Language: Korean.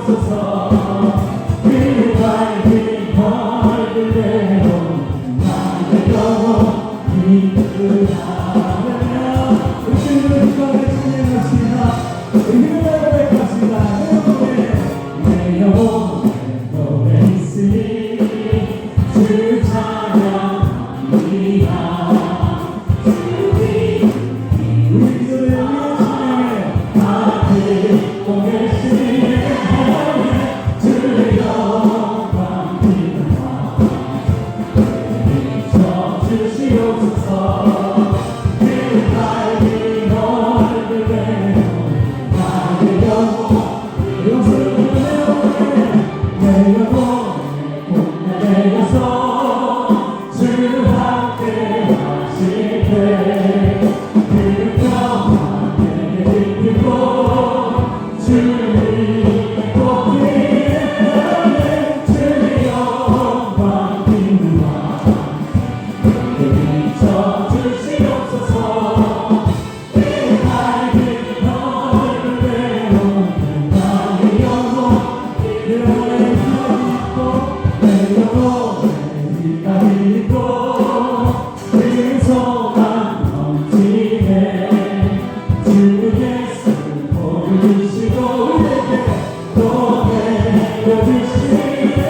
비춰 때그 평안에 들고 내